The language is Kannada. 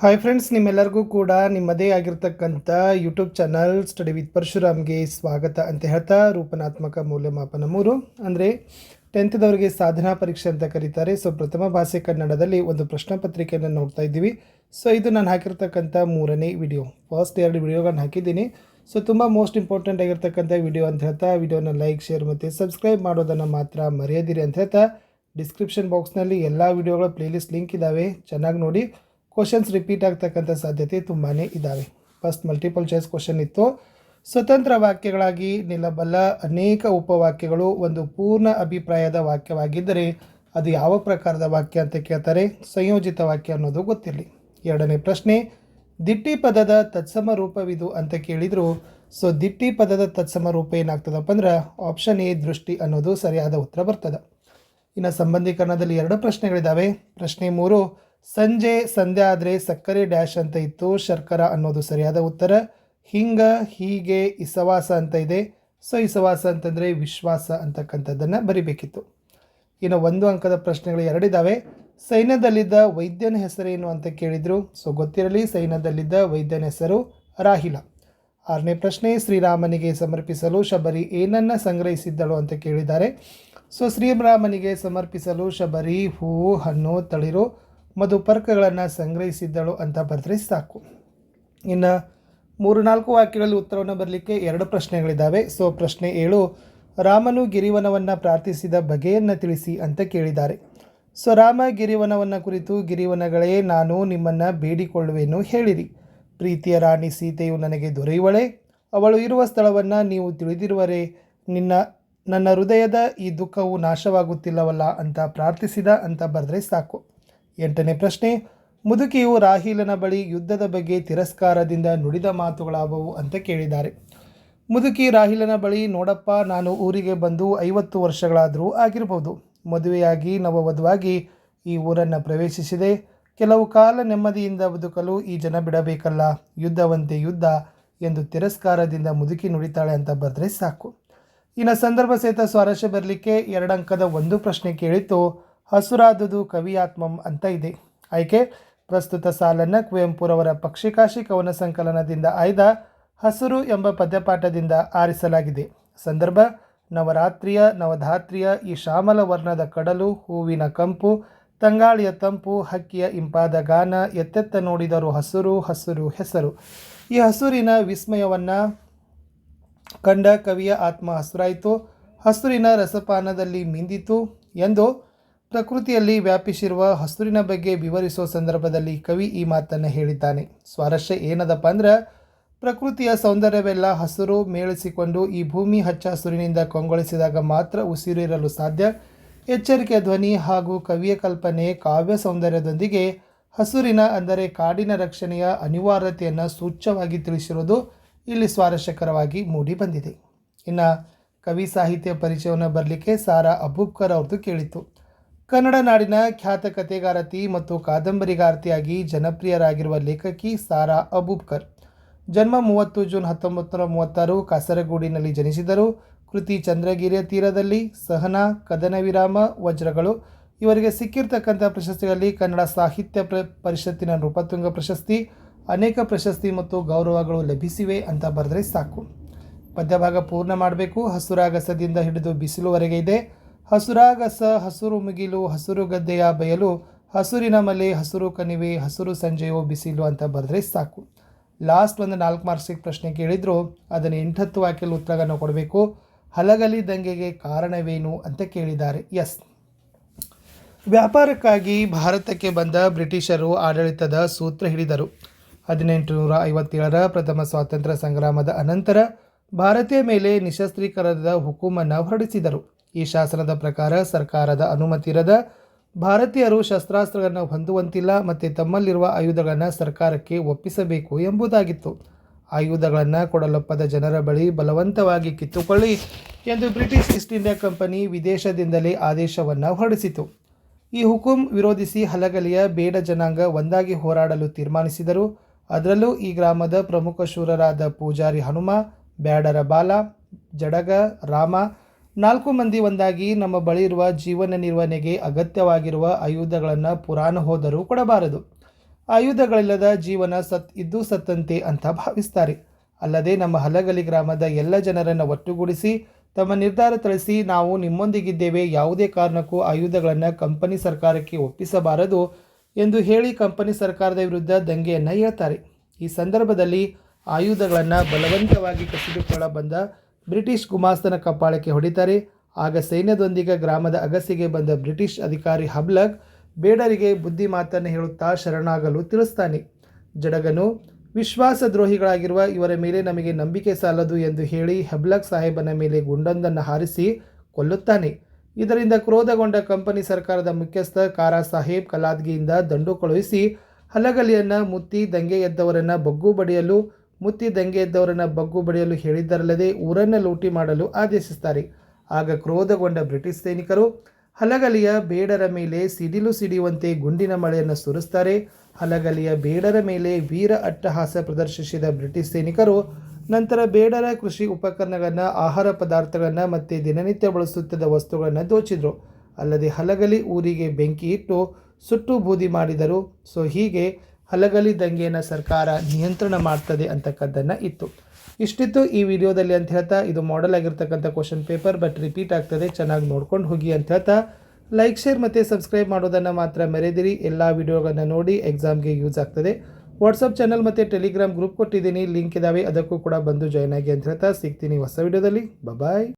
ಹಾಯ್ ಫ್ರೆಂಡ್ಸ್ ನಿಮ್ಮೆಲ್ಲರಿಗೂ ಕೂಡ ನಿಮ್ಮದೇ ಆಗಿರ್ತಕ್ಕಂಥ ಯೂಟ್ಯೂಬ್ ಚಾನಲ್ ಸ್ಟಡಿ ವಿತ್ ಪರಶುರಾಮ್ಗೆ ಸ್ವಾಗತ ಅಂತ ಹೇಳ್ತಾ ರೂಪನಾತ್ಮಕ ಮೌಲ್ಯಮಾಪನ ಮೂರು. ಅಂದರೆ ಟೆಂತ್ದವರಿಗೆ ಸಾಧನಾ ಪರೀಕ್ಷೆ ಅಂತ ಕರೀತಾರೆ. ಸೊ ಪ್ರಥಮ ಭಾಷೆ ಕನ್ನಡದಲ್ಲಿ ಒಂದು ಪ್ರಶ್ನೆ ಪತ್ರಿಕೆಯನ್ನು ನೋಡ್ತಾ ಇದ್ದೀವಿ. ಸೊ ಇದು ನಾನು ಹಾಕಿರ್ತಕ್ಕಂಥ ಮೂರನೇ ವಿಡಿಯೋ ಫಸ್ಟ್ ಎರಡು ವಿಡಿಯೋಗಳನ್ನ ಹಾಕಿದ್ದೀನಿ. ಸೊ ತುಂಬ ಮೋಸ್ಟ್ ಇಂಪಾರ್ಟೆಂಟ್ ಆಗಿರ್ತಕ್ಕಂಥ ವಿಡಿಯೋ ಅಂತ ಹೇಳ್ತಾ ವಿಡಿಯೋನ ಲೈಕ್ ಶೇರ್ ಮತ್ತು ಸಬ್ಸ್ಕ್ರೈಬ್ ಮಾಡೋದನ್ನು ಮಾತ್ರ ಮರೆಯದಿರಿ ಅಂತ ಹೇಳ್ತಾ ಡಿಸ್ಕ್ರಿಪ್ಷನ್ ಬಾಕ್ಸ್ನಲ್ಲಿ ಎಲ್ಲ ವಿಡಿಯೋಗಳ ಪ್ಲೇಲಿಸ್ಟ್ ಲಿಂಕ್ ಇದ್ದಾವೆ ಚೆನ್ನಾಗಿ ನೋಡಿ. ಕ್ವಶನ್ಸ್ ರಿಪೀಟ್ ಆಗ್ತಕ್ಕಂಥ ಸಾಧ್ಯತೆ ತುಂಬಾ ಇದ್ದಾವೆ ಫಸ್ಟ್ ಮಲ್ಟಿಪಲ್ ಚಾಯ್ಸ್ ಕ್ವಶನ್ ಇತ್ತು. ಸ್ವತಂತ್ರ ವಾಕ್ಯಗಳಾಗಿ ನಿಲ್ಲಬಲ್ಲ ಅನೇಕ ಉಪವಾಕ್ಯಗಳು ಒಂದು ಪೂರ್ಣ ಅಭಿಪ್ರಾಯದ ವಾಕ್ಯವಾಗಿದ್ದರೆ ಅದು ಯಾವ ಪ್ರಕಾರದ ವಾಕ್ಯ ಅಂತ ಕೇಳ್ತಾರೆ? ಸಂಯೋಜಿತ ವಾಕ್ಯ ಅನ್ನೋದು ಗೊತ್ತಿರಲಿ. ಎರಡನೇ ಪ್ರಶ್ನೆ, ದಿಟ್ಟಿ ಪದದ ತತ್ಸಮ ರೂಪವಿದು ಅಂತ ಕೇಳಿದರು. ಸೊ ದಿಟ್ಟಿ ಪದದ ತತ್ಸಮ ರೂಪ ಏನಾಗ್ತದಪ್ಪ ಅಂದ್ರೆ ಆಪ್ಷನ್ ಎ ದೃಷ್ಟಿ ಅನ್ನೋದು ಸರಿಯಾದ ಉತ್ತರ ಬರ್ತದೆ. ಇನ್ನು ಸಂಬಂಧೀಕರಣದಲ್ಲಿ ಎರಡು ಪ್ರಶ್ನೆಗಳಿದ್ದಾವೆ ಪ್ರಶ್ನೆ ಮೂರು ಸಂಜೆ ಸಂಧ್ಯಾ ಆದರೆ ಸಕ್ಕರೆ ಡ್ಯಾಶ್ ಅಂತ ಇತ್ತು, ಶರ್ಕರ ಅನ್ನೋದು ಸರಿಯಾದ ಉತ್ತರ. ಹಿಂಗ, ಹೀಗೆ, ಇಸವಾಸ ಅಂತ ಇದೆ. ಸೊ, ಇಸವಾಸ ಅಂತಂದರೆ ವಿಶ್ವಾಸ ಅಂತಕ್ಕಂಥದ್ದನ್ನು ಬರಿಬೇಕಿತ್ತು. ಇನ್ನು ಒಂದು ಅಂಕದ ಪ್ರಶ್ನೆಗಳು ಎರಡಿದ್ದಾವೆ ಸೈನ್ಯದಲ್ಲಿದ್ದ ವೈದ್ಯನ ಹೆಸರೇನು ಅಂತ ಕೇಳಿದರು? ಸೊ, ಗೊತ್ತಿರಲಿ, ಸೈನ್ಯದಲ್ಲಿದ್ದ ವೈದ್ಯನ ಹೆಸರು ರಾಹಿಲ. ಆರನೇ ಪ್ರಶ್ನೆ, ಶ್ರೀರಾಮನಿಗೆ ಸಮರ್ಪಿಸಲು ಶಬರಿ ಏನನ್ನ ಸಂಗ್ರಹಿಸಿದ್ದಳು ಅಂತ ಕೇಳಿದ್ದಾರೆ. ಸೊ, ಶ್ರೀರಾಮನಿಗೆ ಸಮರ್ಪಿಸಲು ಶಬರಿ ಹೂ, ಹಣ್ಣು, ತಳಿರು ಮಧುಪರ್ಕಗಳನ್ನು ಸಂಗ್ರಹಿಸಿದ್ದಳು ಅಂತ ಬರೆದ್ರೆ ಸಾಕು. ಇನ್ನು ಮೂರು ನಾಲ್ಕು ವಾಕ್ಯಗಳಲ್ಲಿ ಉತ್ತರವನ್ನು ಬರಲಿಕ್ಕೆ ಎರಡು ಪ್ರಶ್ನೆಗಳಿದ್ದಾವೆ ಸೊ, ಪ್ರಶ್ನೆ ಏಳು, ರಾಮನು ಗಿರಿವನವನ್ನು ಪ್ರಾರ್ಥಿಸಿದ ಬಗೆಯನ್ನು ತಿಳಿಸಿ ಅಂತ ಕೇಳಿದ್ದಾರೆ. ಸೊ, ರಾಮ ಗಿರಿವನವನ್ನು ಕುರಿತು ಗಿರಿವನಗಳೇ, ನಾನು ನಿಮ್ಮನ್ನು ಬೇಡಿಕೊಳ್ಳುವೆನು ಹೇಳಿರಿ. ಪ್ರೀತಿಯ ರಾಣಿ ಸೀತೆಯು ನನಗೆ ದೊರೆಯುವಳೆ. ಅವಳು ಇರುವ ಸ್ಥಳವನ್ನು ನೀವು ತಿಳಿದಿರುವರೆ, ನಿನ್ನ, ನನ್ನ ಹೃದಯದ ಈ ದುಃಖವು ನಾಶವಾಗುತ್ತಿಲ್ಲವಲ್ಲ ಅಂತ ಪ್ರಾರ್ಥಿಸಿದ ಅಂತ ಬರೆದ್ರೆ ಸಾಕು. ಎಂಟನೇ ಪ್ರಶ್ನೆ, ಮುದುಕಿಯು ರಾಹಿಲನ ಬಳಿ ಯುದ್ಧದ ಬಗ್ಗೆ ತಿರಸ್ಕಾರದಿಂದ ನುಡಿದ ಮಾತುಗಳಾವವು ಅಂತ ಕೇಳಿದ್ದಾರೆ. ಮುದುಕಿ ರಾಹಿಲನ ಬಳಿ, ನೋಡಪ್ಪ, ನಾನು ಊರಿಗೆ ಬಂದು ಐವತ್ತು ವರ್ಷಗಳಾದರೂ ಆಗಿರ್ಬೋದು. ಮದುವೆಯಾಗಿ, ನವವಧುವಾಗಿ ಈ ಊರನ್ನು ಪ್ರವೇಶಿಸಿದೆ. ಕೆಲವು ಕಾಲ ನೆಮ್ಮದಿಯಿಂದ ಬದುಕಲು ಈ ಜನ ಬಿಡಬೇಕಲ್ಲ. ಯುದ್ಧವಂತೆ ಯುದ್ಧ ಎಂದು ತಿರಸ್ಕಾರದಿಂದ ಮುದುಕಿ ನುಡಿತಾಳೆ ಅಂತ ಬರೆದ್ರೆ ಸಾಕು. ಇನ್ನು ಸಂದರ್ಭ ಸಹಿತ ಸ್ವಾರಸ್ಯ ಬರಲಿಕ್ಕೆ ಎರಡಂಕದ ಒಂದು ಪ್ರಶ್ನೆ ಕೇಳಿತ್ತು. ಹಸುರಾದುದು ಕವಿಯಾತ್ಮಂ ಅಂತ ಇದೆ. ಆಯ್ಕೆ, ಪ್ರಸ್ತುತ ಸಾಲನ್ನು ಕುವೆಂಪುರವರ ಪಕ್ಷಿಕಾಶಿ ಕವನ ಸಂಕಲನದಿಂದ ಆಯ್ದ ಹಸುರು ಎಂಬ ಪದ್ಯಪಾಠದಿಂದ ಆರಿಸಲಾಗಿದೆ. ಸಂದರ್ಭ, ನವರಾತ್ರಿಯ, ನವಧಾತ್ರಿಯ, ಈ ಶ್ಯಾಮಲ ವರ್ಣದ ಕಡಲು, ಹೂವಿನ ಕಂಪು, ತಂಗಾಳಿಯ ತಂಪು, ಹಕ್ಕಿಯ ಇಂಪಾದ ಗಾನ, ಎತ್ತೆತ್ತ ನೋಡಿದರು ಹಸುರು ಹಸುರು ಹೆಸರು. ಈ ಹಸುರಿನ ವಿಸ್ಮಯವನ್ನು ಕಂಡ ಕವಿಯ ಆತ್ಮ ಹಸುರಾಯಿತು. ಹಸುರಿನ ರಸಪಾನದಲ್ಲಿ ಮಿಂದಿತು ಎಂದು ಪ್ರಕೃತಿಯಲ್ಲಿ ವ್ಯಾಪಿಸಿರುವ ಹಸುರಿನ ಬಗ್ಗೆ ವಿವರಿಸುವ ಸಂದರ್ಭದಲ್ಲಿ ಕವಿ ಈ ಮಾತನ್ನು ಹೇಳಿದ್ದಾನೆ. ಸ್ವಾರಸ್ಯ ಏನದಪ್ಪ ಅಂದ್ರೆ, ಪ್ರಕೃತಿಯ ಸೌಂದರ್ಯವೆಲ್ಲ ಹಸಿರು ಮೇಳಿಸಿಕೊಂಡು ಈ ಭೂಮಿ ಹಚ್ಚ ಹಸುರಿನಿಂದ ಕೊಂಗೊಳಿಸಿದಾಗ ಮಾತ್ರ ಉಸಿರಿರಲು ಸಾಧ್ಯ. ಎಚ್ಚರಿಕೆ, ಧ್ವನಿ ಹಾಗೂ ಕವಿಯ ಕಲ್ಪನೆ ಕಾವ್ಯ ಸೌಂದರ್ಯದೊಂದಿಗೆ ಹಸುರಿನ ಅಂದರೆ ಕಾಡಿನ ರಕ್ಷಣೆಯ ಅನಿವಾರ್ಯತೆಯನ್ನು ಸೂಚ್ಯವಾಗಿ ತಿಳಿಸಿರುವುದು ಇಲ್ಲಿ ಸ್ವಾರಸ್ಯಕರವಾಗಿ ಮೂಡಿ ಬಂದಿದೆ. ಇನ್ನು ಕವಿ ಸಾಹಿತ್ಯ ಪರಿಚಯವನ್ನು ಬರಲಿಕ್ಕೆ ಸಾರಾ ಅಬೂಬ್ಕರ್ ಅವ್ರದ್ದು ಕೇಳಿತು ಕನ್ನಡ ನಾಡಿನ ಖ್ಯಾತ ಕಥೆಗಾರತಿ ಮತ್ತು ಕಾದಂಬರಿಗಾರ್ತಿಯಾಗಿ ಜನಪ್ರಿಯರಾಗಿರುವ ಲೇಖಕಿ ಸಾರಾ ಅಬೂಬ್ಕರ್. ಜನ್ಮ ಮೂವತ್ತು ಜೂನ್ ಹತ್ತೊಂಬತ್ತು ನೂರ ಮೂವತ್ತಾರು ಕಾಸರಗೋಡಿನಲ್ಲಿ ಜನಿಸಿದರು. ಕೃತಿ ಚಂದ್ರಗಿರಿಯ ತೀರದಲ್ಲಿ ಸಹನಾ, ಕದನ ವಿರಾಮ, ವಜ್ರಗಳು ಇವರಿಗೆ ಸಿಕ್ಕಿರ್ತಕ್ಕಂಥ ಪ್ರಶಸ್ತಿಗಳಲ್ಲಿ ಕನ್ನಡ ಸಾಹಿತ್ಯ ಪ್ರ ಪರಿಷತ್ತಿನ ನೃಪತುಂಗ ಪ್ರಶಸ್ತಿ, ಅನೇಕ ಪ್ರಶಸ್ತಿ ಮತ್ತು ಗೌರವಗಳು ಲಭಿಸಿವೆ ಅಂತ ಬರೆದ್ರೆ ಸಾಕು. ಪದ್ಯಭಾಗ ಪೂರ್ಣ ಮಾಡಬೇಕು. ಹಸುರಾಗಸದಿಂದ ಹಿಡಿದು ಬಿಸಿಲುವರೆಗೆ ಇದೆ. ಹಸುರಾಗಸ ಹಸುರು ಮುಗಿಲು, ಹಸುರು ಗದ್ದೆಯ ಬಯಲು, ಹಸುರಿನ ಮಲೆ, ಹಸುರು ಕಣಿವೆ, ಹಸುರು ಸಂಜೆಯೋ ಬಿಸಿಲು ಅಂತ ಬರೆದ್ರೆ ಸಾಕು. ಲಾಸ್ಟ್ ಒಂದು ನಾಲ್ಕು ಮಾರ್ಕ್ಸಿಗೆ ಪ್ರಶ್ನೆ ಕೇಳಿದ್ರು, ಅದನ್ನು ಎಂಟತ್ತು ವಾಕ್ಯಲ್ಲಿ ಉತ್ತರಗಳನ್ನು ಕೊಡಬೇಕು. ಹಲಗಲಿ ದಂಗೆಗೆ ಕಾರಣವೇನು ಅಂತ ಕೇಳಿದ್ದಾರೆ. ಎಸ್. ವ್ಯಾಪಾರಕ್ಕಾಗಿ ಭಾರತಕ್ಕೆ ಬಂದ ಬ್ರಿಟಿಷರು ಆಡಳಿತದ ಸೂತ್ರ ಹಿಡಿದರು. ಹದಿನೆಂಟು ನೂರ ಐವತ್ತೇಳರ ಪ್ರಥಮ ಸ್ವಾತಂತ್ರ್ಯ ಸಂಗ್ರಾಮದ ಅನಂತರ ಭಾರತೀಯ ಮೇಲೆ ನಿಶಸ್ತ್ರೀಕರಣದ ಹುಕುಮನ್ನು ಹೊರಡಿಸಿದರು. ಈ ಶಾಸನದ ಪ್ರಕಾರ ಸರ್ಕಾರದ ಅನುಮತಿ ಇರದ ಭಾರತೀಯರು ಶಸ್ತ್ರಾಸ್ತ್ರಗಳನ್ನು ಹೊಂದುವಂತಿಲ್ಲ ಮತ್ತು ತಮ್ಮಲ್ಲಿರುವ ಆಯುಧಗಳನ್ನು ಸರ್ಕಾರಕ್ಕೆ ಒಪ್ಪಿಸಬೇಕು ಎಂಬುದಾಗಿತ್ತು. ಆಯುಧಗಳನ್ನು ಕೊಡಲೊಪ್ಪದ ಜನರ ಬಳಿ ಬಲವಂತವಾಗಿ ಕಿತ್ತುಕೊಳ್ಳಿ ಎಂದು ಬ್ರಿಟಿಷ್ ಈಸ್ಟ್ ಇಂಡಿಯಾ ಕಂಪನಿ ವಿದೇಶದಿಂದಲೇ ಆದೇಶವನ್ನು ಹೊರಡಿಸಿತು. ಈ ಹುಕುಂ ವಿರೋಧಿಸಿ ಹಲಗಲಿಯ ಬೇಡ ಜನಾಂಗ ಒಂದಾಗಿ ಹೋರಾಡಲು ತೀರ್ಮಾನಿಸಿದರು. ಅದರಲ್ಲೂ ಈ ಗ್ರಾಮದ ಪ್ರಮುಖ ಶೂರರಾದ ಪೂಜಾರಿ ಹನುಮ, ಬ್ಯಾಡರ ಬಾಲ, ಜಡಗ, ರಾಮ ನಾಲ್ಕು ಮಂದಿ ಒಂದಾಗಿ ನಮ್ಮ ಬಳಿ ಇರುವ ಜೀವನ ನಿರ್ವಹಣೆಗೆ ಅಗತ್ಯವಾಗಿರುವ ಆಯುಧಗಳನ್ನು ಪುರಾಣ ಹೋದರೂ ಕೊಡಬಾರದು. ಆಯುಧಗಳಿಲ್ಲದ ಜೀವನ ಸತ್ ಇದ್ದು ಸತ್ತಂತೆ ಅಂತ ಭಾವಿಸ್ತಾರೆ. ಅಲ್ಲದೆ ನಮ್ಮ ಹಲಗಲಿ ಗ್ರಾಮದ ಎಲ್ಲ ಜನರನ್ನು ಒಟ್ಟುಗೂಡಿಸಿ, ತಮ್ಮ ನಿರ್ಧಾರ ತಿಳಿಸಿ ನಾವು ನಿಮ್ಮೊಂದಿಗಿದ್ದೇವೆ, ಯಾವುದೇ ಕಾರಣಕ್ಕೂ ಆಯುಧಗಳನ್ನು ಕಂಪನಿ ಸರ್ಕಾರಕ್ಕೆ ಒಪ್ಪಿಸಬಾರದು ಎಂದು ಹೇಳಿ ಕಂಪನಿ ಸರ್ಕಾರದ ವಿರುದ್ಧ ದಂಗೆಯನ್ನು ಹೇಳ್ತಾರೆ. ಈ ಸಂದರ್ಭದಲ್ಲಿ ಆಯುಧಗಳನ್ನು ಬಲವಂತವಾಗಿ ಕಸಿದುಕೊಳ್ಳ ಬಂದ ಬ್ರಿಟಿಷ್ ಗುಮಾಸ್ತನ ಕಪಾಳಕ್ಕೆ ಹೊಡಿತಾರೆ. ಆಗ ಸೈನ್ಯದೊಂದಿಗೆ ಗ್ರಾಮದ ಅಗಸಿಗೆ ಬಂದ ಬ್ರಿಟಿಷ್ ಅಧಿಕಾರಿ ಹಬ್ಲಗ್ ಬೇಡರಿಗೆ ಬುದ್ಧಿ ಮಾತನ್ನು ಹೇಳುತ್ತಾ ಶರಣಾಗಲು ತಿಳಿಸ್ತಾನೆ. ಜಡಗನು, ವಿಶ್ವಾಸದ್ರೋಹಿಗಳಾಗಿರುವ ಇವರ ಮೇಲೆ ನಮಗೆ ನಂಬಿಕೆ ಸಾಲದು ಎಂದು ಹೇಳಿ ಹೆಬ್ಲಕ್ ಸಾಹೇಬನ ಮೇಲೆ ಗುಂಡೊಂದನ್ನು ಹಾರಿಸಿ ಕೊಲ್ಲುತ್ತಾನೆ. ಇದರಿಂದ ಕ್ರೋಧಗೊಂಡ ಕಂಪನಿ ಸರ್ಕಾರದ ಮುಖ್ಯಸ್ಥ ಕಾರಾ ಸಾಹೇಬ್ ಕಲಾದ್ಗಿಯಿಂದ ದಂಡು ಕಳುಹಿಸಿ ಹಲಗಲಿಯನ್ನು ಮುತ್ತಿ ದಂಗೆ ಎದ್ದವರನ್ನು ಬಗ್ಗು ಬಡಿಯಲು ಮುತ್ತಿ ದಂಗೆ ಎದ್ದವರನ್ನು ಬಗ್ಗು ಬಡಿಯಲು ಹೇಳಿದ್ದರಲ್ಲದೆ ಊರನ್ನು ಲೂಟಿ ಮಾಡಲು ಆದೇಶಿಸುತ್ತಾರೆ ಆಗ ಕ್ರೋಧಗೊಂಡ ಬ್ರಿಟಿಷ್ ಸೈನಿಕರು ಹಲಗಲಿಯ ಬೇಡರ ಮೇಲೆ ಸಿಡಿಲು ಸಿಡಿಯುವಂತೆ ಗುಂಡಿನ ಮಳೆಯನ್ನು ಸುರಿಸ್ತಾರೆ. ಹಲಗಲಿಯ ಬೇಡರ ಮೇಲೆ ವೀರ ಅಟ್ಟಹಾಸ ಪ್ರದರ್ಶಿಸಿದ ಬ್ರಿಟಿಷ್ ಸೈನಿಕರು ನಂತರ ಬೇಡರ ಕೃಷಿ ಉಪಕರಣಗಳನ್ನು, ಆಹಾರ ಪದಾರ್ಥಗಳನ್ನು ಮತ್ತು ದಿನನಿತ್ಯ ಬಳಸುತ್ತಿದ್ದ ವಸ್ತುಗಳನ್ನು ದೋಚಿದರು. ಅಲ್ಲದೆ ಹಲಗಲಿ ಊರಿಗೆ ಬೆಂಕಿ ಇಟ್ಟು ಸುಟ್ಟು ಬೂದಿ ಮಾಡಿದರು. ಸೊ ಹೀಗೆ ಹಲಗಲಿ ದಂಗೆಯನ್ನು ಸರ್ಕಾರ ನಿಯಂತ್ರಣ ಮಾಡ್ತದೆ ಅಂತಕ್ಕದ್ದನ್ನು ಇತ್ತು. ಇಷ್ಟಿತ್ತು ಈ ವಿಡಿಯೋದಲ್ಲಿ ಅಂತ ಹೇಳ್ತಾ, ಇದು ಮಾಡಲ್ ಆಗಿರ್ತಕ್ಕಂಥ ಕ್ವಶನ್ ಪೇಪರ್ ಬಟ್ ರಿಪೀಟ್ ಆಗ್ತದೆ, ಚೆನ್ನಾಗಿ ನೋಡ್ಕೊಂಡು ಹೋಗಿ ಅಂತ ಹೇಳ್ತಾ. ಲೈಕ್ ಶೇರ್ ಮತ್ತು ಸಬ್ಸ್ಕ್ರೈಬ್ ಮಾಡೋದನ್ನು ಮಾತ್ರ ಮೆರೆದಿರಿ. ಎಲ್ಲ ವಿಡಿಯೋಗಳನ್ನು ನೋಡಿ ಎಕ್ಸಾಮ್ಗೆ ಯೂಸ್ ಆಗ್ತದೆ. ವಾಟ್ಸಪ್ ಚಾನಲ್ ಮತ್ತು ಟೆಲಿಗ್ರಾಮ್ ಗ್ರೂಪ್ ಕೊಟ್ಟಿದ್ದೀನಿ. ಲಿಂಕ್ ಇದ್ದಾವೆ ಅದಕ್ಕೂ ಕೂಡ ಬಂದು ಜಾಯ್ನ್ ಆಗಿ ಅಂತ ಹೇಳ್ತಾ. ಸಿಗ್ತೀನಿ ಹೊಸ ವಿಡಿಯೋದಲ್ಲಿ. ಬಾಯ್